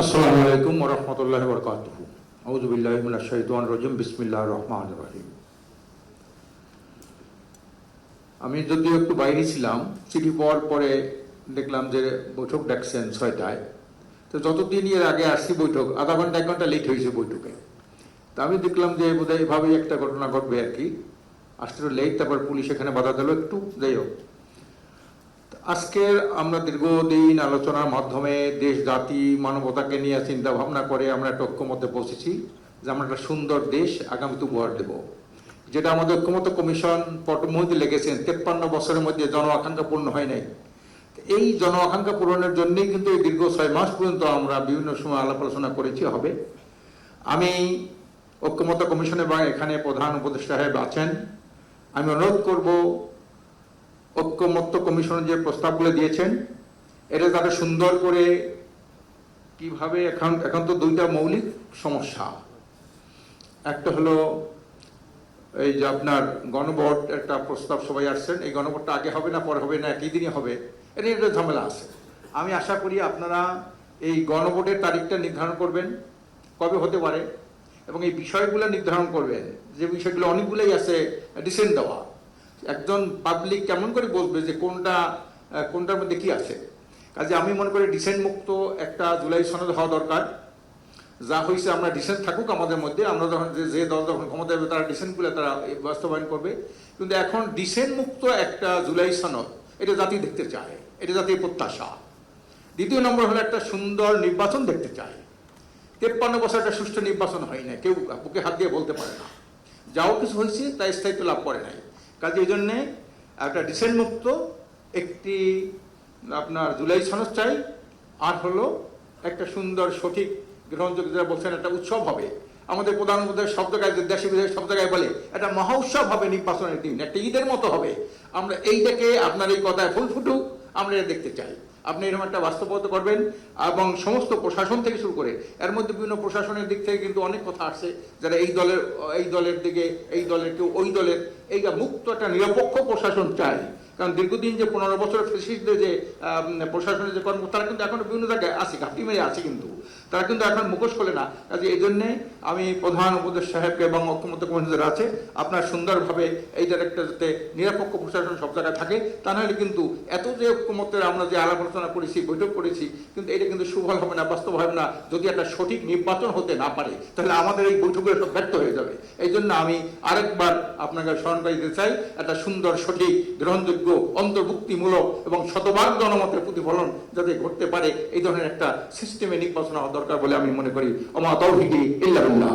আসসালামু আলাইকুম ওরহমতুল্লাহ বরকাতুহু। আউজুবিল্লাহ মিনাশ শাইতানির রাজিম। বিসমিল্লাহির রহমানির রহিম। আমি যদিও একটু বাইরে ছিলাম, চিঠি পাওয়ার পরে দেখলাম যে বৈঠক ডাকছেন ছয়টায়। তো যতদিন এর আগে আসছি বৈঠক, আধা ঘণ্টা, এক ঘণ্টা লেট হয়েছে বৈঠকে। তা আমি দেখলাম যে বোধহয় এভাবেই একটা ঘটনা ঘটবে আর কি। আসতে লেট তারপর পুলিশ এখানে বাধা দিল একটু, যাই হোক। আজকের আমরা দীর্ঘদিন আলোচনার মাধ্যমে দেশ, জাতি, মানবতাকে নিয়ে চিন্তা ভাবনা করে আমরা একটা ঐক্যমতে পৌঁছেছি যে আমরা একটা সুন্দর দেশ আগামীতে উপহার দেব। যেটা আমাদের ঐক্যমত কমিশন পটমহিতে লেগেছেন তেপ্পান্ন বছরের মধ্যে জন আকাঙ্ক্ষা পূর্ণ হয় নাই। এই জন আকাঙ্ক্ষা পূরণের জন্যই কিন্তু এই দীর্ঘ ছয় মাস পর্যন্ত আমরা বিভিন্ন সময় আলাপ আলোচনা করেছি, হবে। আমি ঐক্যমত কমিশনে বা এখানে প্রধান উপদেষ্টা সাহেব আছেন। আমি অনুরোধ করব ঐক্যমত্য কমিশন যে প্রস্তাবগুলো দিয়েছেন, এটা তারা সুন্দর করে কীভাবে এখন এখন তো দুইটা মৌলিক সমস্যা। একটা হলো এই যে আপনার গণভোট একটা প্রস্তাব সবাই আসছেন, এই গণভোটটা আগে হবে না, পরে হবে না, একই দিনই হবে, এটা একটা ঝামেলা আছে। আমি আশা করি আপনারা এই গণভোটের তারিখটা নির্ধারণ করবেন, কবে হতে পারে, এবং এই বিষয়গুলো নির্ধারণ করবেন, যে বিষয়গুলো অনেকগুলোই আছে ডিসেন্ট দেওয়া। একজন পাবলিক কেমন করে বলবে যে কোনটা কোনটার মধ্যে কি আছে? কাজে আমি মনে করি ডিসেন্ট মুক্ত একটা জুলাই সনদ হওয়া দরকার। যা হয়েছে আমরা ডিসেন্ট থাকুক আমাদের মধ্যে, আমরা যখন যে দল যখন ক্ষমতা হবে তারা ডিসেন্টগুলো তারা বাস্তবায়ন করবে। কিন্তু এখন ডিসেন্ট মুক্ত একটা জুলাই সনদ, এটা জাতি দেখতে চায়, এটা জাতির প্রত্যাশা। দ্বিতীয় নম্বর হলো একটা সুন্দর নির্বাচন দেখতে চায়। তেপ্পান্ন বছর একটা সুষ্ঠু নির্বাচন হয় না কেউ বুকে হাত দিয়ে বলতে পারে না। যাও কিছু হয়েছে, তা স্থায়িত্ব লাভ করে নাই। কাজে এই জন্যে একটা ডিসেন্ট মুক্ত একটি আপনার জুলাই চাই আর হলো একটা সুন্দর সঠিক গ্রহণযোগ্য যারা বলছেন একটা উৎসব হবে। আমাদের প্রধানমন্ত্রী সব জায়গায় দেশে বিদেশে সব জায়গায় বলে, একটা মহা উৎসব হবে নির্বাচনের দিন, একটা ঈদের মতো হবে। আমরা এইটাকে আপনার এই কথায় ফুল ফুটুক, আমরা এটা দেখতে চাই। আপনি এরকম একটা বাস্তবতা করবেন এবং সমস্ত প্রশাসন থেকে শুরু করে, এর মধ্যে বিভিন্ন প্রশাসনের দিক থেকে কিন্তু অনেক কথা আসছে, যারা এই দলের এই দলের দিকে, এই দলের কেউ, ওই দলের এই মুক্ত একটা নিরপেক্ষ প্রশাসন চাই কারণ দীর্ঘদিন যে পনেরো বছর ফেসিসদের যে প্রশাসনের যে কর্ম, তারা কিন্তু এখন বিভিন্ন জায়গায় আছে, ঘাপটি মেরে আছে কিন্তু। তারা কিন্তু এখন মুখোশ খোলে না। কাজে এই জন্যে আমি প্রধান উপদেশ সাহেবকে এবং ঐক্যমত কমিশন আছে, আপনার সুন্দরভাবে এইটার একটা যাতে নিরপেক্ষ প্রশাসন সব জায়গায় থাকে। তা নাহলে কিন্তু এত যে ঐক্যমতের আমরা যে আলাপ আলোচনা করেছি, বৈঠক করেছি, কিন্তু এটা কিন্তু সুফল হবে না বাস্তব হবে না। যদি একটা সঠিক নির্বাচন হতে না পারে, তাহলে আমাদের এই বৈঠকগুলো সব ব্যর্থ হয়ে যাবে। এই জন্য আমি আরেকবার আপনাকে স্মরণ করে পাইতে চাই, একটা সুন্দর, সঠিক, গ্রহণযোগ্য, অন্তর্ভুক্তিমূলক এবং শতভাগ জনমতের প্রতিফলন যাতে ঘটতে পারে, এই ধরনের একটা সিস্টেমে নির্বাচন হওয়া দরকার বলে আমি মনে করি। অমা তৌহিদি ইল্লাহুল্লাহ